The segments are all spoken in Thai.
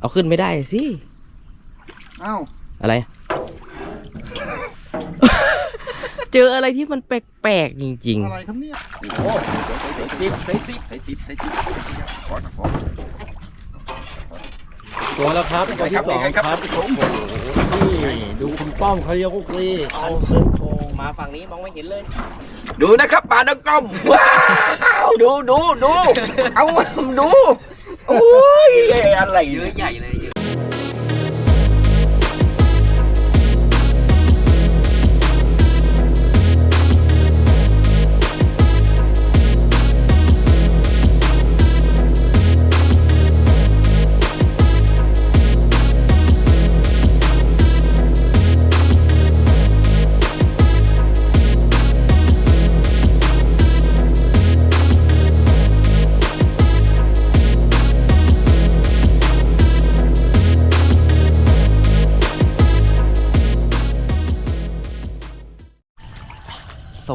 เอาขึ้นไม่ได้สิ เอ้าอะไร เจออะไรที่มันแปลกๆจริง อะไรครับเนี่ยโอ้ใส่สิบใส่สิบใส่สิบใส่สิบขอนะขอตัวแล้วครับตัวที่สองครับผมนี่ดูคุณป้อมเขายกกลีเอาคันขึ้นโคงๆ มาฝั่งนี้มองไม่เห็นเลย ดูนะครับปลาดกอมว้าวดูดูดูเอามาดู โอ้ยอะไรเยอะใหญ่เลยเยอะ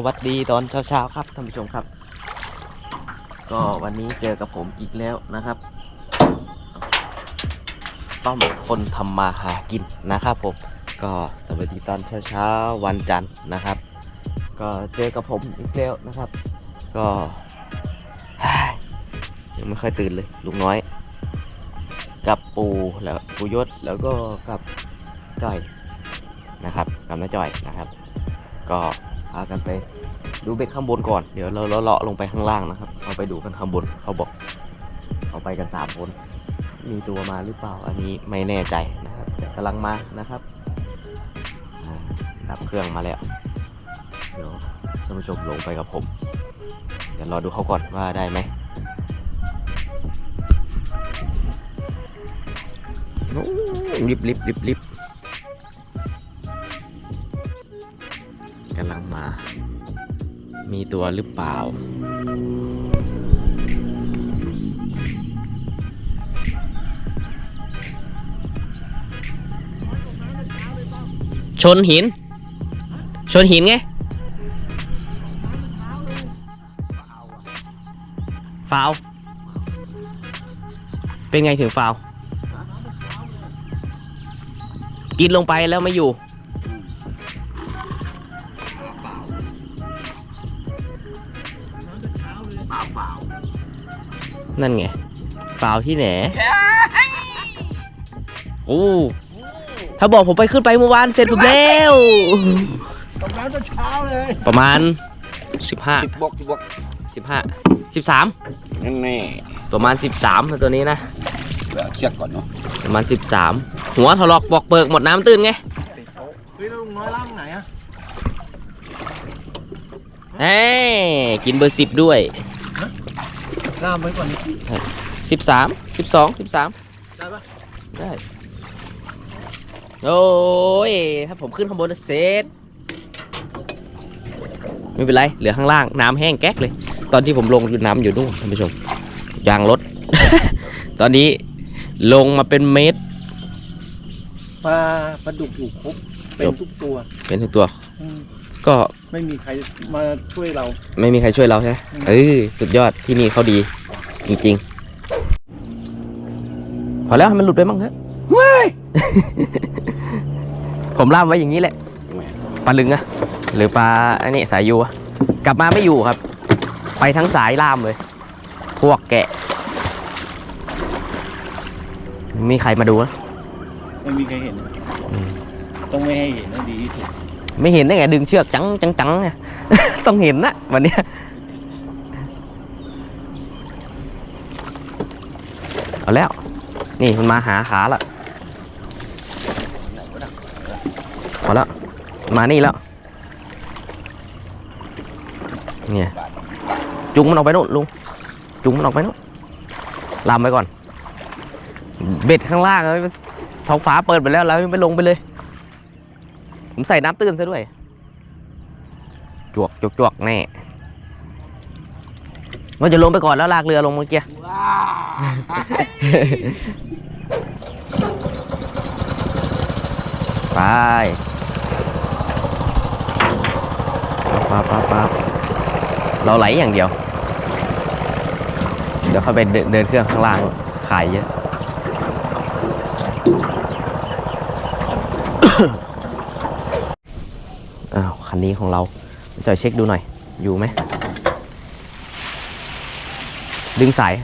วัสดีตอนเช้าๆครับท่านผู้ชมครับ ก็วันนี้เจอกับผมอีกแล้วนะครับ ต้อมคนทำมาหากินนะครับผมก็สวัสดีตอนเช้าๆวันจันทร์นะครับ ก็เจอกับผมอีกแล้วนะครับ ก็ยังไม่ค่อยตื่นเลยลุงน้อย กับปูแล้วปูยศแล้วก็กับจ้อยนะครับกับน้าจ้อยนะครับ ก็พากันไป ดูเบ็ดข้างบนก่อน เดี๋ยวเราเลาะลงไปข้างล่างนะครับเอาไปดูกันข้างบน เขาบอก เอาไปกันสามคน มีตัวมาหรือเปล่า อันนี้ไม่แน่ใจนะครับกำลังมานะครับ ดับเครื่องมาแล้ว เดี๋ยวท่านผู้ชมลงไปกับผม เดี๋ยวรอดูเขาก่อนว่าได้ไหมโอ้ลิบลิบลิบลิบ มีตัวหรือเปล่า ชนหิน ชนหินไงฟาว เป็นไงถึงฟาว กินลงไปแล้วไม่อยู่ นั่นไงฟาวที่ไหนโอ้ถ้าบอกผมไปขึ้นไปเมื่อวานเสร็จผมแล้วตกน้ำแต่เช้าเลยประมาณ15สิบบวกสิบบวก15 13 นั่นแน่ประมาณ 13นะตัวนี้นะ เดี๋ยวเชือกก่อนเนาะประมาณ 13 หัวถลอกปอกเปิกหมดน้ำตื้นไงเฮ้ยแล้วลุงน้อยล่างไหนอะเอ้กินเบอร์สิบด้วย ล่ามไว้ก่อนนี้สิบสามสิบสองสิบสามได้ปะได้ โอ้ย ถ้าผมขึ้นข้างบนจะเสร็จไม่เป็นไร เหลือข้างล่างน้ำแห้งแก๊กเลย ตอนที่ผมลงอยู่น้ำอยู่นู่นท่านผู้ชมยางรถ ตอนนี้ลงมาเป็นเมตร ปลาปลาดุกอยู่ครบเป็นทุกตัว เป็นทุกตัว อืม ก็ ไม่มีใครมาช่วยเรา ไม่มีใครช่วยเราใช่ไหมอืมเออสุดยอดที่นี่เขาดี จริงๆ พอแล้วให้มันหลุดไปบ้างเถอะผมล่ามไว้อย่างนี้แหละปลาลึงอะหรือปลาอันนี้สายยูอะกลับมาไม่อยู่ครับ ไปทั้งสายล่ามเลย พวกแกะ มีใครมาดูนะไม่มีใครเห็นอืมต้องไม่ให้เห็นนะดีที่สุด ไม่เห็นได้ไงดึงเชือกจังจังจังต้องเห็นนะวันนี้เอาแล้ว นี่มันมาหาขาละพอแล้วมานี่แล้วเนี่ยจุงมันออกไปนู่นลุงจุงมันออกไปนู่นลามไปก่อน เบ็ดข้างล่างอะมันท้องฟ้าเปิดไปแล้วแล้วไม่ลงไปเลย ผมใส่น้ำตื้นซะด้วย จวกจวกจวกแน่ว่าจะลงไปก่อนแล้วลากเรือลงเมื่อกี้ไปปั๊บปั๊บปั๊บเราไหลอย่างเดียว เดี๋ยวเข้าไปเดินเดินเครื่องข้างล่างขายเยอะ อ้าว คันนี้ของเราจอยเช็คดูหน่อย อยู่ไหม ดึงสาย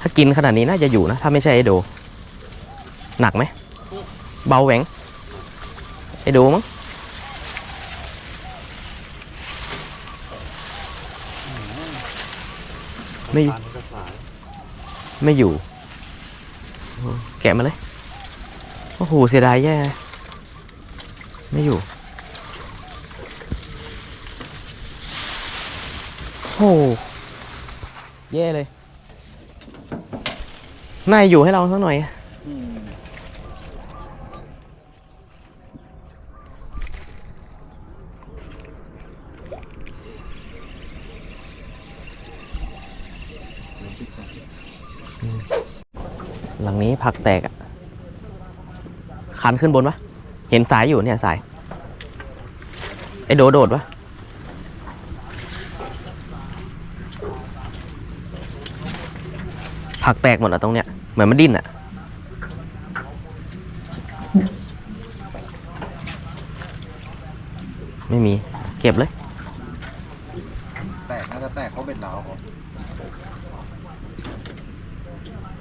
ถ้ากินขนาดนี้น่าจะอยู่นะ ถ้าไม่ใช่ไอโด หนักไหม เบาแหวงไอโดมั้งไม่ไม่อยู่ แกะมาเลย โอ้โห เสียดายแย่ ไม่อยู่ โอ้โหแย่เลยน่าอยู่ให้เราสักหน่อยหลังนี้ผักแตกอะคันขึ้นบนปะ เห็นสายอยู่เนี่ยสายไอโดโดดปะผักแตกหมดอะตรงเนี้ยเหมือนมันดิ้นอะไม่มี เก็บเลย แตกน่าจะแตกเพราะเบ็ดหนาวครับ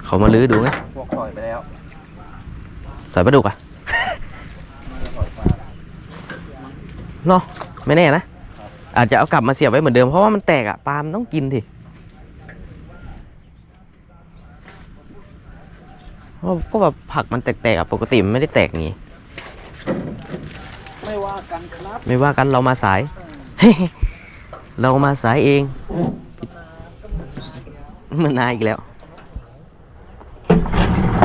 เขามาลื้อดูไงพวกปล่อยไปแล้วสายปลาดุกอะ ปล่อยปลา เนาะไม่แน่นะ อาจจะเอากลับมาเสียบไว้เหมือนเดิมเพราะว่ามันแตกอะปลามันต้องกินทีเพราะก็แบบผักมันแตกๆอะปกติมันไม่ได้แตกอย่างงี้ ไม่ว่ากันครับไม่ว่ากันเรามาสาย เรามาสายเองมันนายอีกแล้ว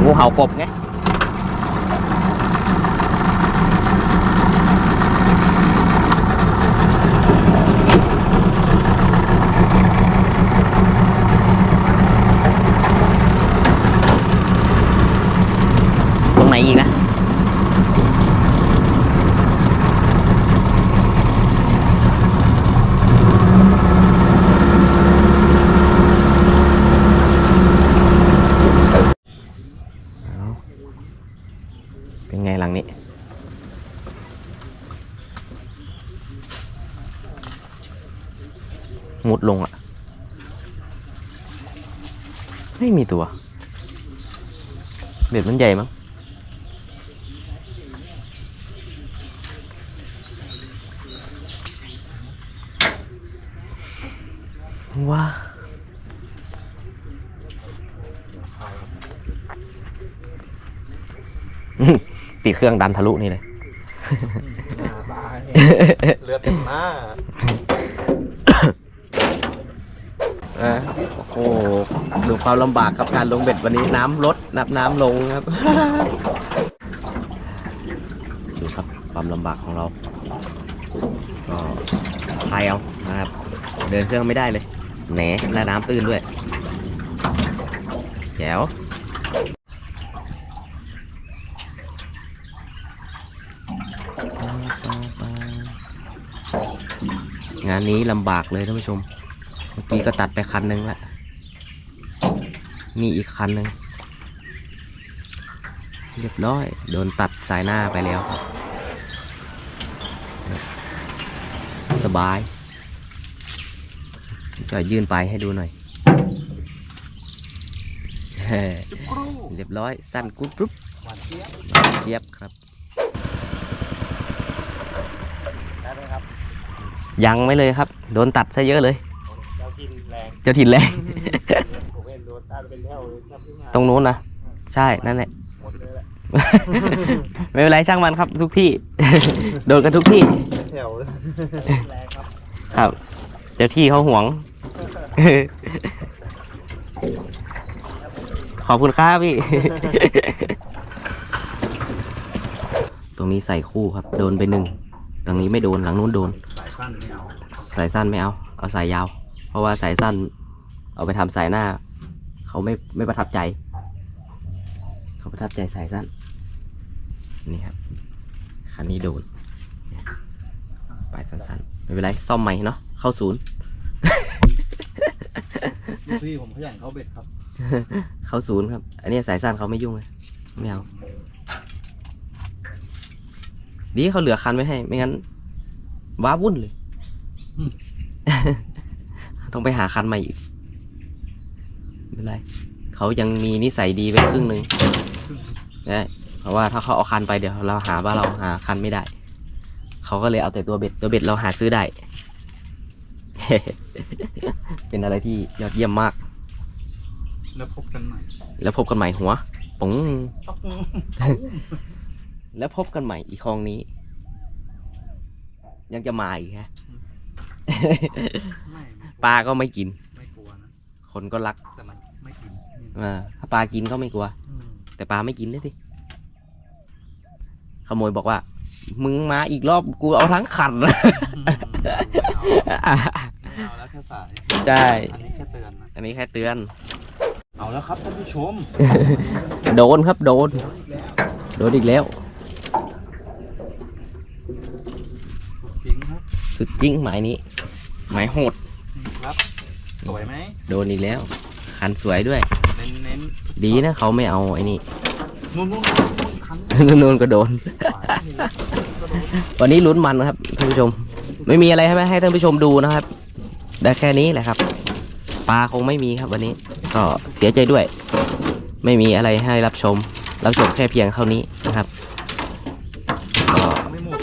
งูเห่ากบไง ตรงไหนอีกนะ เอาเป็นไงหลังนี้ มุดลงอะไม่มีตัว เบ็ดมันใหญ่มั้งว้าติดเครื่องดันทะลุนี่เลยตายเลือดเต็มหน้า โอ้โหดูความลำบากกับการลงเบ็ดวันนี้น้ำลดนับน้ำลงครับ ดูครับความลำบากของเรา ก็พายเอานะครับ เดินเครื่องไม่ได้เลยแหนและน้ำตื้นด้วย แจ๋วงานนี้ลำบากเลยท่านผู้ชมื่อกี้ก็ตัดไปคันหนึงละนี่อีกคันหนึ่งเรียบร้อย โดนตัดสายหน้าไปแล้วครับ สบาย จะยื่นไปให้ดูหน่อยเรียบร้อย สั้นกรุ๊บกรุ๊บเจี๊ยบครับยังไม่เลยครับ โดนตัดซะเยอะเลย เจ้าถิ่นแรงผมเห็นโดนตาเป็นแถวเลยครับที่มาตรงนู้นนะ ใช่นั่นแหละ หมดเลยแหละไม่เป็นไรช่างมันครับ ทุกที่ โดนกันทุกที่ เป็นแถวเลยแรงครับครับ เจ้าที่เขาห่วง ขอบคุณครับพี่ ตรงนี้ใส่คู่ครับ โดนไปหนึ่ง ตรงนี้ไม่โดน หลังนู้นโดน สายสั้นไม่เอา สายสั้นไม่เอา เอาสายยาว เพราะว่าสายสั้น เอาไปทำสายหน้า เขาไม่ไม่ประทับใจ เขาประทับใจสายสั้น นี่ครับ คันนี้โดนเนี่ยปลายสั้นๆไม่เป็นไรซ่อมใหม่เนาะเข้าศูนย์ลูกพี่ผมขยันเข้าเบ็ดครับ เขาศูนย์ครับ อันนี้สายสั้นเขาไม่ยุ่งเลยไม่เอาดีเขาเหลือคันไว้ให้ ไม่งั้นว้าวุ่นเลย ต้องไปหาคันใหม่อีกไม่เป็นไรเขายังมีนิสัยดีไปครึ่งหนึ่งได้เพราะว่าถ้าเขาเอาคันไปเดี๋ยวเราหาว่าเราหาคันไม่ได้ เขาก็เลยเอาแต่ตัวเบ็ดตัวเบ็ดเราหาซื้อได้ เป็นอะไรที่ยอดเยี่ยมมาก แล้วพบกันใหม่ แล้วพบกันใหม่หัวปงต๊อกแล้วพบกันใหม่อีกคลองนี้ ยังจะมาอีกฮะ ไม่ไม่ ปลาก็ไม่กิน ไม่กลัวนะ คนก็รักแต่มันไม่กินอ่าถ้าปลากินก็ไม่กลัว อืมแต่ปลาไม่กินเลยสิขโมยบอกว่า มึงมาอีกรอบกูเอาทั้งขัน ไม่เอาแล้วแค่สายใช่ อันนี้แค่เตือนนะ อันนี้แค่เตือน เอาแล้วครับท่านผู้ชม โดนครับโดน โดนอีกแล้ว สุดจริงครับ สุดจริงหมายนี้ หมายโหดนี่ครับ สวยไหมโดนอีกแล้ว คันสวยด้วย เน้นเน้นดีนะเขาไม่เอาไอ้นี่นู่นนู่นนู่นคันนู่นก็โดนขวานี่ก็โดน วันนี้ลุ้นมันนะครับท่านผู้ชม ไม่มีอะไรให้ให้ท่านผู้ชมดูนะครับ ได้แค่นี้แหละครับ ปลาคงไม่มีครับวันนี้ ก็เสียใจด้วย ไม่มีอะไรให้รับชม รับชมแค่เพียงเท่านี้นะครับก็ไม่หมด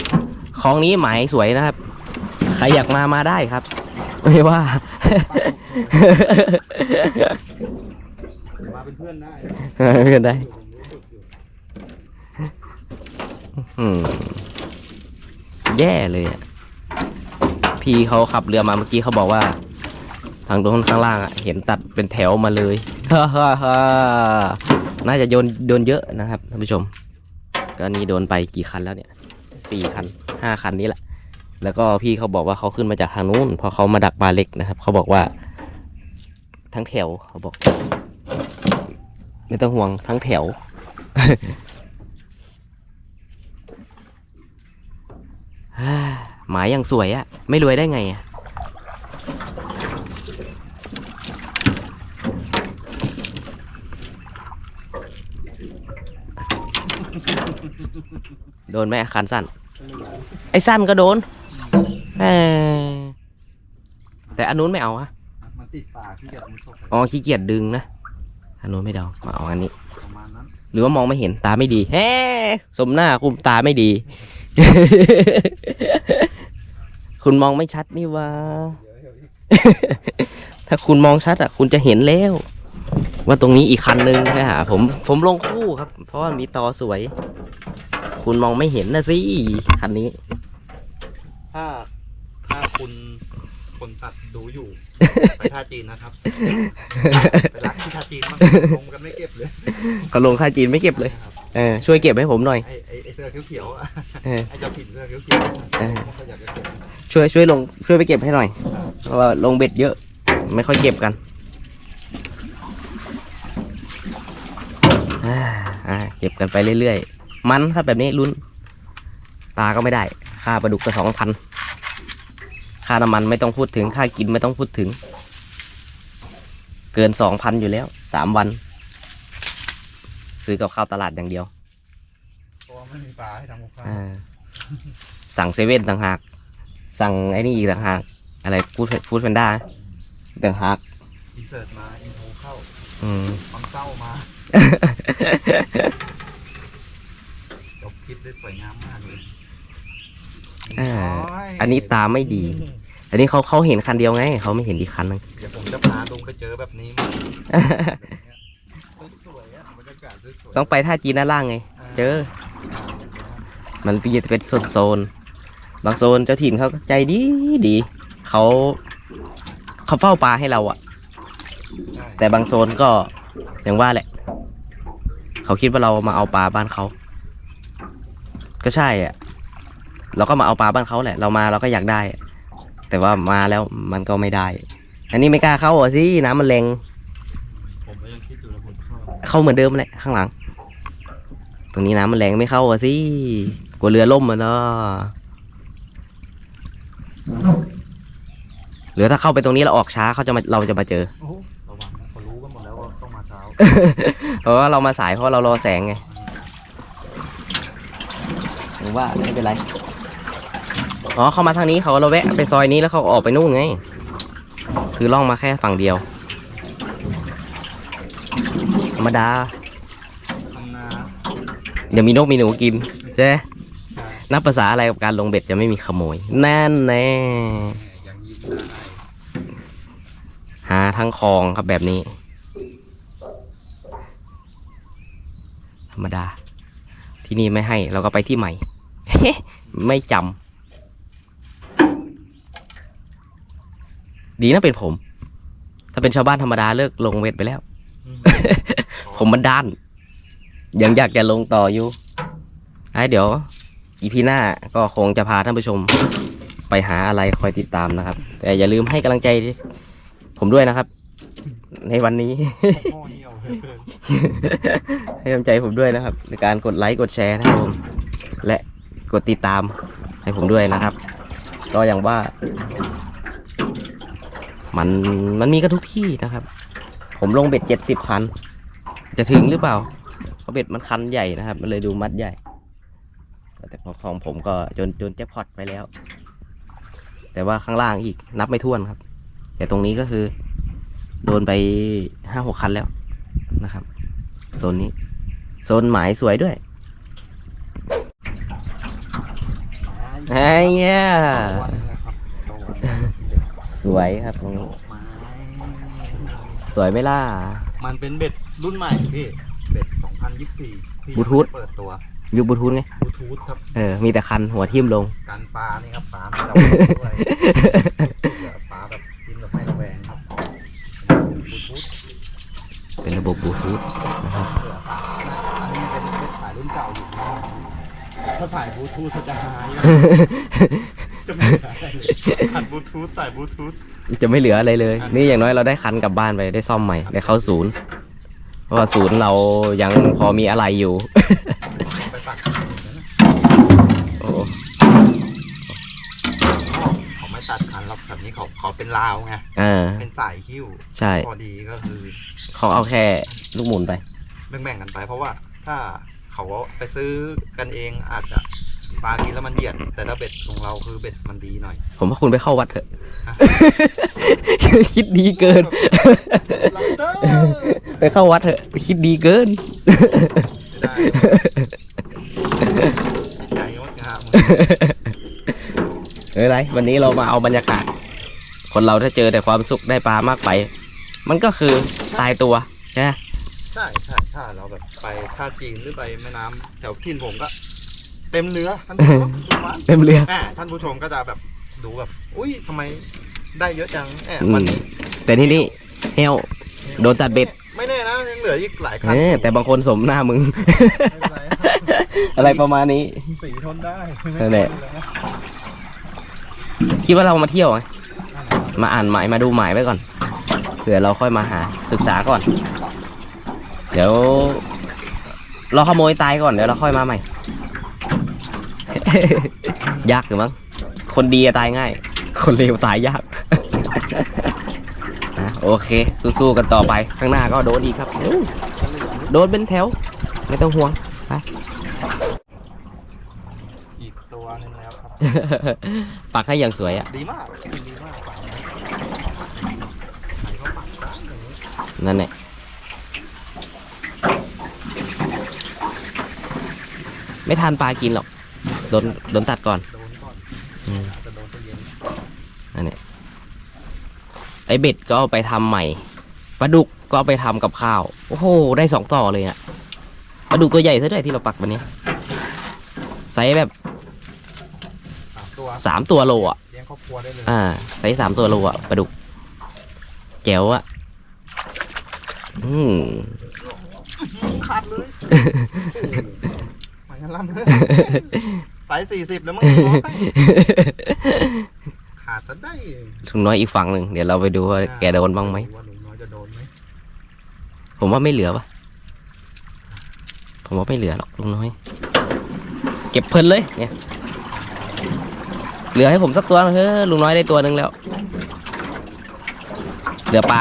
คลองนี้หมายสวยนะครับ ใครอยากมามาได้ครับ ไม่ว่า มาเป็นเพื่อนได้ไม่เป็นไรอืมแย่เลยอะ พี่เขาขับเรือมาเมื่อกี้เขาบอกว่า ทางตรงข้างล่างอะ เห็นตัดเป็นแถวมาเลยฮ่าฮ่าฮ่าน่าจะโยนโดนเยอะนะครับท่านผู้ชม ก็นี่โดนไปกี่คันแล้วเนี่ยสี่คันห้าคันนี้แหละ แล้วก็พี่เขาบอกว่าเขาขึ้นมาจากทางนู้นพอเขามาดักปลาเล็กนะครับ เขาบอกว่า ทั้งแถวเขาบอก ไม่ต้องห่วงทั้งแถว หมายอย่างสวยอะไม่รวยได้ไงอะโดนไหมอาคันสั้น ไอ้สั้นก็โดน เอ้ยแต่อันนู้นไม่เอาอะมันติดปากที่จะมุดเข้าไปอ๋อขี้เกียจดึงนะอันนู้นไม่เดามาเอาอันนี้ ประมาณนั้นหรือว่ามองไม่เห็นตาไม่ดีแฮ่สมหน้าคุณตาไม่ดี คุณมองไม่ชัดนี่หว่าถ้าคุณมองชัดอะ คุณจะเห็นแล้ว ว่าตรงนี้อีกคันนึงนะฮะผมผมลงคู่ครับ เพราะว่ามีตอสวย คุณมองไม่เห็นนะสิคันนี้ ถ้าถ้า คุณคนตัดดูอยู่ ไปท่าจีนนะครับ ไปรักที่ท่าจีนมันลงกันไม่เก็บเลยก็ลงค่าจีนไม่เก็บเลยครับเออช่วยเก็บให้ผมหน่อย ไอ้ไอ้ไอ้เสื้อเขียวๆอะเออ ไอ้เจ้าถิ่นเสื้อเขียวๆเออไม่ค่อยอยากจะเก็บช่วยช่วยลงช่วยไปเก็บให้หน่อยเพราะว่าลงเบ็ดเยอะ ไม่ค่อยเก็บกันอ่าอ่าเก็บกันไปเรื่อยๆ มันครับแบบนี้ลุ้นปลาก็ไม่ได้ค่าปลาดุกก็สองพัน ค่าน้ำมันไม่ต้องพูดถึงค่ากินไม่ต้องพูดถึง เกินสองพันอยู่แล้วสามวัน ซื้อกับข้าวตลาดอย่างเดียวเพราะว่าไม่มีปลาให้ทำกับข้าวอ่าสั่งเซเว่นต่างหาก สั่งไอ้นี่อีกต่างหาก อะไรพูดพูดเป็นได้ต่างหาก อินเสิร์ตมา อินโทรเข้าอืม ความเศร้ามาจบคลิปได้สวยงามมากเลยอ่าโยอันนี้ตาไม่ดี อันนี้เขาเขาเห็นคันเดียวไงเขาไม่เห็นอีกคันนึงเดี๋ยวผมจะพาลงไปเจอแบบนี้มาสวยๆอะบรรยากาศสวยๆต้องไปท่าจีนด้านล่างไง เจอ มันเป็นเป็นโซนโซนบางโซนเจ้าถิ่นเขาก็ใจดีดีเขาเขาเฝ้าปลาให้เราอะใช่แต่บางโซนก็อย่างว่าแหละ เขาคิดว่าเรามาเอาปลาบ้านเขา ก็ใช่อะเราก็มาเอาปลาบ้านเขาแหละ เรามาเราก็อยากได้ แต่ว่ามาแล้วมันก็ไม่ได้ อันนี้ไม่กล้าเข้าอะสิน้ำมันแรงผมก็ยังคิดอยู่นะผมชอบเข้าเหมือนเดิมแหละข้างหลัง ตรงนี้น้ำมันแรงไม่เข้าอะสิกลัวเรือล่มอะเนาะหรือถ้าเข้าไปตรงนี้เราออกช้าเขาจะมาเราจะมาเจอ โอ้โหระวังนะเขารู้กันหมดแล้วว่าต้องมาเช้าเพราะว่าเรามาสายเพราะเรารอแสงไงผมว่าไม่เป็นไร อ๋อเขามาทางนี้เขาเราแวะไปซอยนี้แล้วเขาออกไปนู่นไง คือล่องมาแค่ฝั่งเดียว ธรรมดาทำนาเดี๋ยวมีนกมีหนูกินใช่ไหมใช่นับภาษาอะไรกับการลงเบ็ดจะไม่มีขโมยนั่นแน่ยังยิ้มได้หาทั้งคลองครับแบบนี้ ธรรมดา ที่นี่ไม่ให้เราก็ไปที่ใหม่ ไม่จำ ดีนะเป็นผม ถ้าเป็นชาวบ้านธรรมดาเลิกลงเวทไปแล้วอืมผมมันด้าน ยังอยากจะลงต่ออยู่ไอ้เดี๋ยว อีพีหน้าก็คงจะพาท่านผู้ชม ไปหาอะไรคอยติดตามนะครับ แต่อย่าลืมให้กำลังใจ ผมด้วยนะครับ ในวันนี้พ่อเหี่ยวให้กำลังใจผมด้วยนะครับ ในการกดไลค์กดแชร์นะครับผมและกดติดตามให้ผมด้วยนะครับ ก็อย่างว่า มันมันมีกันทุกที่นะครับ ผมลงเบ็ดเจ็ดสิบคัน จะถึงหรือเปล่าเพราะเบ็ดมันคันใหญ่นะครับ มันเลยดูมัดใหญ่ แต่พอของผมก็จนจนแจ็คพอตไปแล้ว แต่ว่าข้างล่างอีกนับไม่ถ้วนครับ แต่ตรงนี้ก็คือ โดนไปห้าหกคันแล้วนะครับโซนนี้โซนหมายสวยด้วยไอ้เนี้ย สวยครับตรงนี้ไม้สวยไหม่ล่ะ มันเป็นเบ็ดรุ่นใหม่พี่ เบ็ด 2024ที่บลูทูธเปิดตัวยูบลูทูธไงบลูทูธครับ เออมีแต่คันหัวทิ่มลง การปลานี่ครับปลาไม่ระแวงด้วยสุดๆอะปลาแบบกินแบบไม่ระแวงครับบลูทูธเป็นระบบบลูทูธนะครับเหลือปลาอันนี้เป็นเบ็ดสายรุ่นเก่าอยู่นะถ้าสายบลูทูธจะหายนะจะไม่ได้ ขัดบลูทูธสายบลูทูธจะไม่เหลืออะไรเลย นี่อย่างน้อยเราได้คันกลับบ้านไปได้ซ่อมใหม่ได้เข้าศูนย์ เพราะว่าศูนย์เรายังพอมีอะไรอยู่ ไปตักโอ้โหเขาไม่ตัดคันหรอกแบบนี้เขาเขาเป็นราวไงอ่าเป็นสายหิ้วใช่พอดีก็คือเขาเอาแค่ลูกหมุนไปแบ่งๆกันไป เพราะว่าถ้าเขาไปซื้อกันเองอาจจะ ปลากินแล้วมันเหยียด แต่ถ้าเบ็ดของเราคือเบ็ดมันดีหน่อย ผมว่าคุณไปเข้าวัดเถอะฮะคิดดีเกินลับเตอร์ไปเข้าวัดเถอะ คิดดีเกิน ได้ใจงดงามไม่เป็นไรวันนี้เรามาเอาบรรยากาศ คนเราถ้าเจอแต่ความสุขได้ปลามากไป มันก็คือตายตัวใช่ไหมใช่ใช่ถ้าเราแบบไปท่าจีนหรือไปแม่น้ำแถวทินผมก็ เต็มเรือท่านผู้ชมดูมันเต็มเรือ อ่าท่านผู้ชมก็จะแบบดูแบบอุ้ยทำไมได้เยอะจังแอบอืมวันนี้แต่ที่นี่เฮลโดนตัดเบ็ด ไม่แน่นะยังเหลืออีกหลายคัเออแต่บางคนสมหน้ามึงไม่เป็นไรอะไรประมาณนี้สีทนได้นั่นแหละคิดว่าเรามาเที่ยวไงมาอ่านหมายมาดูหมายไว้ก่อนเผื่อเราค่อยมาหาศึกษาก่อน เดี๋ยว เราขโมยตายก่อนเดี๋ยวเราค่อยมาใหม่ ยากอยู่มั้ง คนดีอะตายง่าย คนเลวตายยากนะโอเค สู้ๆกันต่อไป ข้างหน้าก็โดนอีกครับอู้โดนเป็นแถว ไม่ต้องห่วงอีกตัวหนึงแล้วครับ ปักให้อย่างสวยอะ ดีมาก ดีมากป่าไหนก็ปักได้อย่างนี้นั่นแหละไม่ทานปลากินหรอก โดนโดนตัดก่อนโดนก่อนอืมอาจจะโดนตัวเย็นนั่นแหละไอเบ็ดก็เอาไปทำใหม่ปลาดุกก็เอาไปทำกับข้าว โอ้โห ได้สองต่อเลยอะปลาดุกตัวใหญ่ซะด้วยที่เราปักวันนี้ไซส์แบบสามตัวสามตัวโลอะเลี้ยงครอบครัวได้เลยอ่าไซส์สามตัวโลอะปลาดุกแจ๋วอะอืมขาดเลย หมายกันล่ำเลย สายสี่สิบแล้วมั้งน้อยขาดซะได้ถุงน้อยอีกฝั่งหนึ่งเดี๋ยวเราไปดูว่าแกโดนบ้างไหมว่าหนูน้อยจะโดนไหมผมว่าไม่เหลือปะผมว่าไม่เหลือหรอกลุงน้อย เก็บเพลินเลยเนี่ยเหลือให้ผมสักตัวเฮ้ยลุงน้อยได้ตัวหนึ่งแล้ว เหลือปลา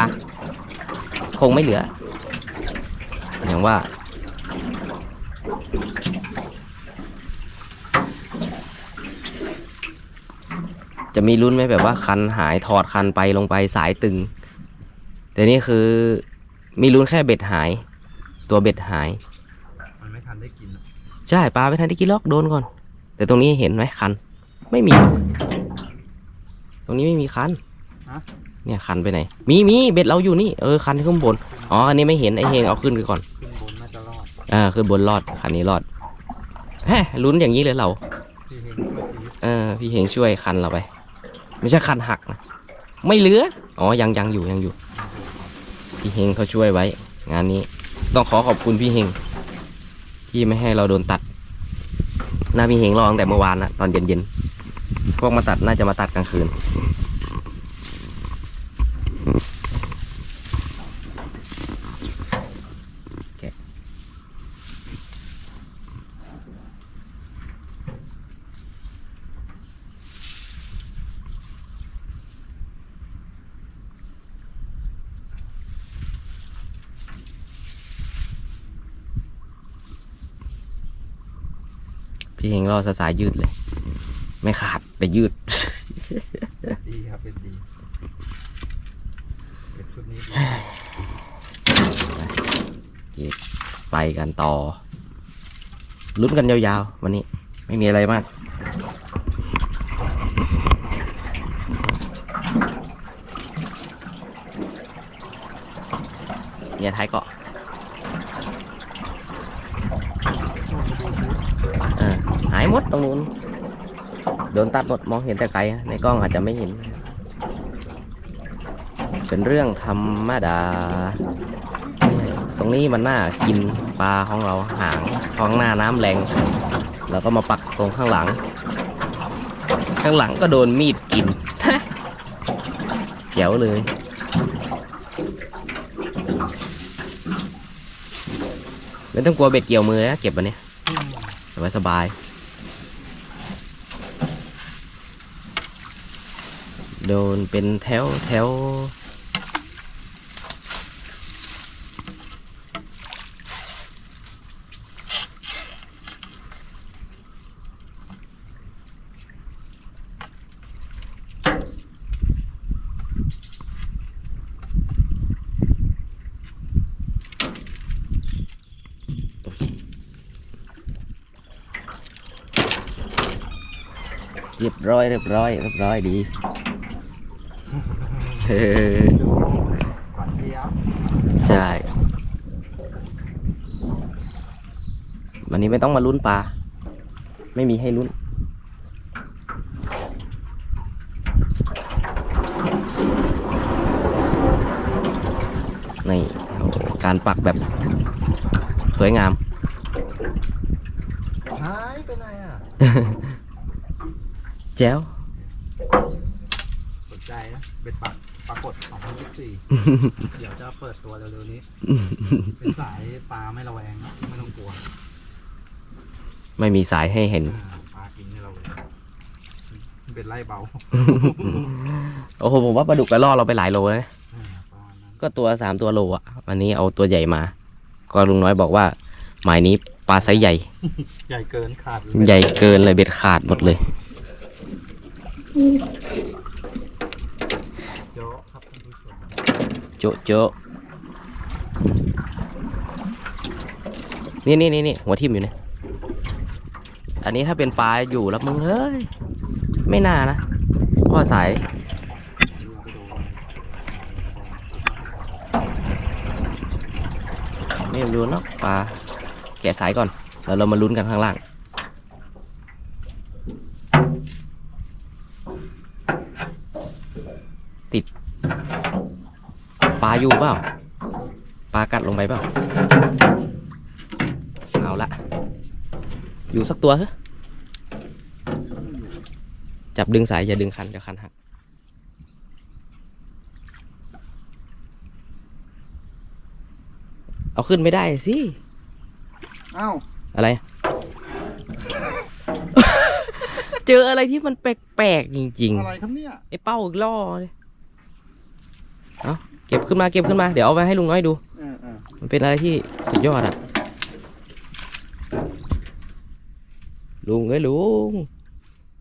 คงไม่เหลืออย่างว่า จะมีลุ้นไหมแบบว่าคันหายถอดคันไปลงไปสายตึง แต่นี่คือมีลุ้นแค่เบ็ดหาย ตัวเบ็ดหาย มันไม่ทันได้กินอะใช่ปลาไม่ทันได้กินลอกโดนก่อน แต่ตรงนี้เห็นไหมคัน ไม่มี ตรงนี้ไม่มีคันเนี่ยคันไปไหน มีมีเบ็ดเราอยู่นี่เออคันที่ข้างบนอ๋ออันนี้ไม่เห็นไอเฮงเอาขึ้นไปก่อนขึ้นบนน่าจะรอดอ่าขึ้นบนรอดคันนี้รอดแฮะลุ้นอย่างนี้เลยเราพี่เฮงช่วยชีวิตเออพี่เฮงช่วยคันเราไป ไม่ใช่คันหักนะไม่เหลือ อ๋อ ยังยังอยู่ยังอยู่ พี่เฮงเขาช่วยไว้ งานนี้ ต้องขอขอบคุณพี่เฮงที่ไม่ให้เราโดนตัด หน้าพี่เฮงรอตั้งแต่เมื่อวานนะตอนเย็นๆ พวกมาตัดน่าจะมาตัดกลางคืน รอสสายยืดเลย ไม่ขาดแต่ยืด ดีครับเป็นดีเป็นชุดนี้ดีไปกันต่อลุ้นกันยาวๆ วันนี้ไม่มีอะไรมาก เนี่ยท้ายเกาะเออ หมดตรงนู้นโดนตัดหมดมองเห็นแต่ไกลในกล้องอาจจะไม่เห็น เป็นเรื่องธรรมดา ตรงนี้มันน่ากินปลาของเราหางท้องหน้าน้ำแรงแล้วก็มาปักตรงข้างหลัง ข้างหลังก็โดนมีดกินเจ๋วเลย ไม่ต้องกลัวเบ็ดเกี่ยวมือนะเก็บอันเนี้ยสบายสบาย โดนเป็นแถวแถวเรียบร้อยเรียบร้อยเรียบร้อยดี เออก่อนเดียวใช่ วันนี้ไม่ต้องมาลุ้นปลา ไม่มีให้ลุ้น นี่โอ้โหการปักแบบ สวยงามหายไปไหนอะ แจ๋วสนใจนะเป็นปัก ปรากฏ2024 เดี๋ยวจะเปิดตัวเร็วๆนี้ เป็นสายปลาไม่ระแวงนะไม่ต้องกลัวไม่มีสายให้เห็นอ่าปลากินไม่ระแวงเป็นไล่เบา โอ้โหผมว่าปลาดุกกระล่อเราไปหลายโลแล้วนะอ่าประมาณนั้นก็ตัวสามตัวโลอะ วันนี้เอาตัวใหญ่มา ก็ลุงน้อยบอกว่า หมายนี้ปลาไซส์ใหญ่ ใหญ่เกินขาดเลยใหญ่เกินเลยเบ็ดขาดหมดเลยเยอะครับท่านผู้ชม โจะโจะนี่นี่นี่นี่หัวทิ่มอยู่เนี่ย อันนี้ถ้าเป็นปลาอยู่แล้วมึงเฮ้ย ไม่น่านะเพราะว่าสายไม่รู้เนาะปลาแกะสายก่อน แล้วเรามาลุ้นกันข้างล่าง ติด ปลาอยู่เปล่าปลากัดลงไปเปล่าเอาละอยู่สักตัวเหรอจับดึงสายอย่าดึงคันเดี๋ยวคันหักเอาขึ้นไม่ได้สิอ้าวอะไร เจออะไรที่มันแปลกๆจริงอะไรครับเนี่ย ๆไอ้เป้าอีกล่อเลยเอา เก็บขึ้นมาเก็บขึ้นมา เดี๋ยวเอาไปให้ลุงน้อยดูเออเออมันเป็นอะไรที่สุดยอดอะลุงเอ้ยลุง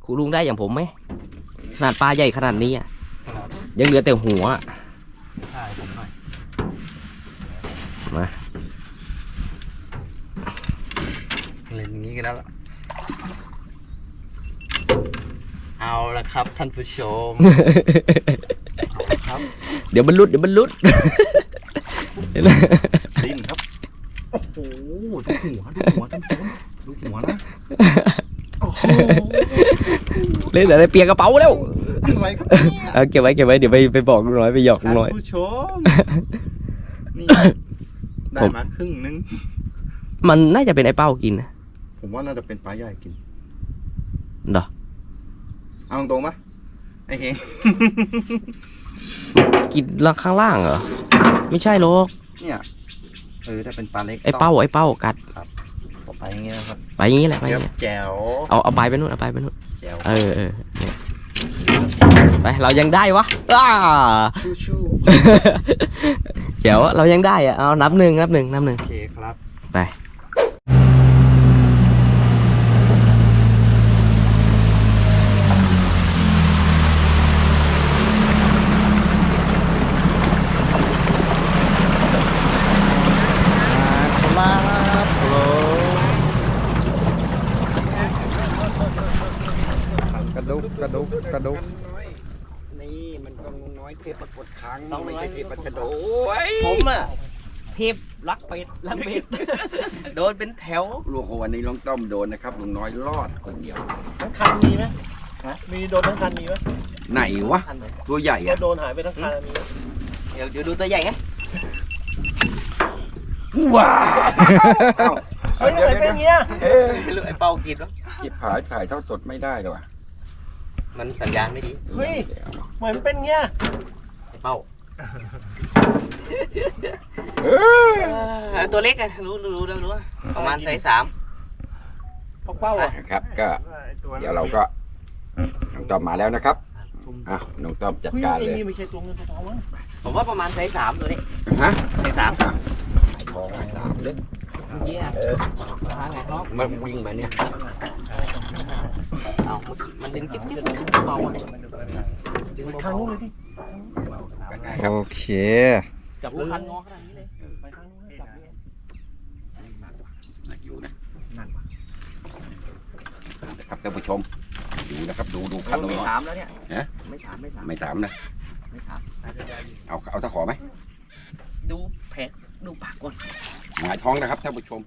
คุณลุงได้อย่างผมไหมขนาดปลาใหญ่ขนาดนี้อะยังเหลือแต่หัวอะใช่ผมหน่อยมาเล่นงี้กันแล้วล่ะเอาละครับท่านผู้ชมเอาละ ครับเดี๋ยวมันลุดเดี๋ยวมันลุด ดิ้นครับโอ้โหดูหัวดูหัวท่านผู้ชมดูหัวนะโอ้โหเล่นอะไรเปียกกระเป๋าแล้วอะไรครับเนี่ยเอาเก็บไว้เก็บไว้เดี๋ยวไปไปบอกลุงน้อยไปหยอกลุท่างนน้อย ผู้ชมนี่ได้ผม มาครึ่งนึง มันน่าจะเป็นไอ้เป้ากินนะ ผมว่าน่าจะเป็นปลาใหญ่กินเหรอ เอาตรงๆปะไอ้เฮง กินล่างข้างล่างเหรอ ไม่ใช่หรอกเนี่ยเออถ้าเป็นปลาเล็กไอ้เป้าไอ้เป้ากัด ต่อไปอย่างเงี้ยครับไปอย่างนี้แหละไปอเรียย่างบนี้แจ๋วเอาเอาไปไปนู่นเอาไปไปนู่นแจ๋วเออเออเนี่ยไปเรายังได้วะอ้า ชู้ชู้เดี๋ยวเรายังได้อะเอานับหนึ่งนับหนึ่งนับหนึ่ง โอเคครับ ไป ครับโหลกระดุ กกระดุกกระดุกนี่มันก็งน้อยเทพปรากฏครั้งต้องไม่น้อยใช่เทพปัจจโดโอ้ยผมอะเทพรักเป็ดรักเป็ดโดนเป็นแถวลุงโอ้วันนี้ลุงต้อมโดนนะครับลุงน้อยรอดคนเดียวทั้งคันมีไหมมีโดนทั้งคันมีไหมไหนวะตัวใหญ่ก็อะโดนหายไปทั้งคันมีไหมเดี๋ยวเดี๋ยวดูตัวใหญ่ไงว้าวเฮ้ยทำไมเป็นอย่างเงี้ยเอ้ยไม่รู้ไอ้เป้ากินวะจิบหายถ่ายเท่าสดไม่ได้เลยว่ะ มันสัญญาณไม่ดีเฮ้ยทำไมมันเป็นอย่างเงี้ยไอ้เป้าเออเออตัวเล็กอะรู้รู้รู้แล้วรู้ว่าประมาณไซส์สามพกเป้าอะนะครับ ก็เดี๋ยวเราก็น้องต้อมมาแล้วนะครับอะน้องต้อมจัดเฮ้ยการไอ้เลย นี่ไม่ใช่ตัวเงินตัวทองมั้งผมว่าประมาณไซส์สามตัวนี้ฮะไซส์สามไอ้ทองไอ้สามเลยเมื่อกี้อะเออหาไงน้องมันวิ่งมาเนี่ยเอามั นดึงจิ๊บจิ๊บเบาอะดึงไปทางเบานู้นเลยที่โอเค จับๆเลยคันงอขนาดนี้เลยไปทางนู้นเลยจับเลยอยู่นะนะครับท่านผู้ชมดูนะครับดูดูคันไม่น้อยถามแล้วเนี่ยฮะไม่ถามไม่ถามไม่ถามนะไม่ถามเอาเอาตะขอไหมดูแผลดูปากก่อนหงายท้องนะครับท่านผู้ชม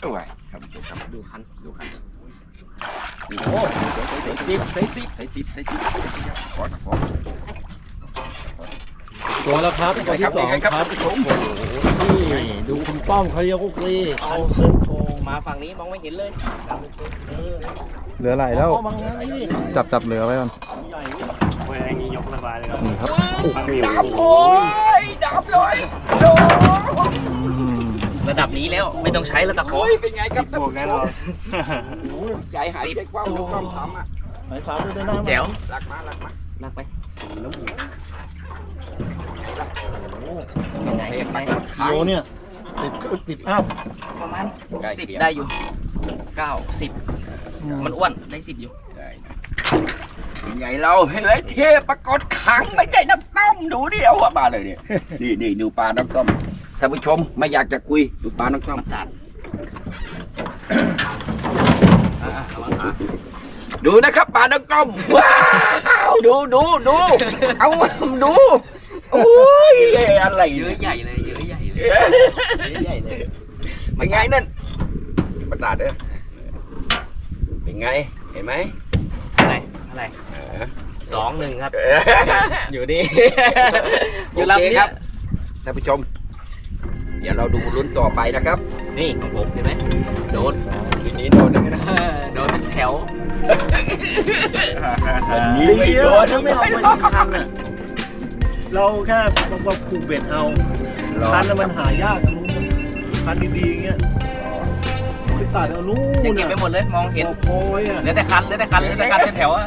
โอ้ยท่านผู้ชมครับดูคันดูคัน โอ้ใส่ซิปใส่ซิปใส่ซิปใส่ซิปขอตะขอตัวแล้วครับตัวที่สองครับครับท่านผู้ชมนี่ดูคุณป้อมเขาเรียกว่าลีเอาคันเคงมาฝั่งนี้มองไม่เห็นเลยเหลือไหลแล้วจับจับเหลือไว้ก่อนเว้ยเว้ยไอ้นี่ยกระบายเลยครับครับดับโอ้ยดับเลยโดระดับนี้แล้วไม่ต้องใช้แล้วตะโอ้ยเป็นไงครับพวกแน่นอน ใจหายใจกว้างน้องต้อมทำอะไปสามด้วยหน้ามาแจ๋วรักมารักมาลากไปเทปไปโลเนี่ยติดติดอัพประมาณใกล้สิบเคียงได้อยู่เก้าสิบมันอ้วนได้สิบอยู่ได้นะเป็นไงเราเห็นไหมเทพปรากฏขังไม่ใช่น้ำต้มดูเดียวอะมาเลยเนี่ยนี่นี่ดูปลาน้ำต้มท่านผู้ชมไม่อยากจะคุยดูปลาน้ำต้มจั ดอ่าระวังขาดูนะครับปลาน้ำต้มว้าวดูดูดูเอามาดูโอ้ยอะไรเยอะเนี่ยใหญ่เลยเยอะใหญ่เลยเยอะใหญ่เลยเป็นไงนั่นประตาดเด้อเป็นไงเห็นไหมอะไรอะไรเออสองหนึ่งครับเอออยู่นี่โอเคครับท่านผู้ชม เดี๋ยวเราดูลุ้นต่อไปนะครับ นี่ของผมเห็นไหมโดนทีนี้โดนนะโดนเป็นแถวอันนี้ดีไม่เยโดอะนถ้าไม่เอาไปทั้งคันอะเราแค่ต้องมาผูกเบ็ดเอาคันน่ะมันหายากอะรู้คันดีๆอย่างเงี้ยไปตัดเอานู้ยังนเก็บไปหมดเลยมองเห็นโอ้โหยอะเหลือแต่คันเหลือแต่คันเหลือแต่คันเป็นแถวอะ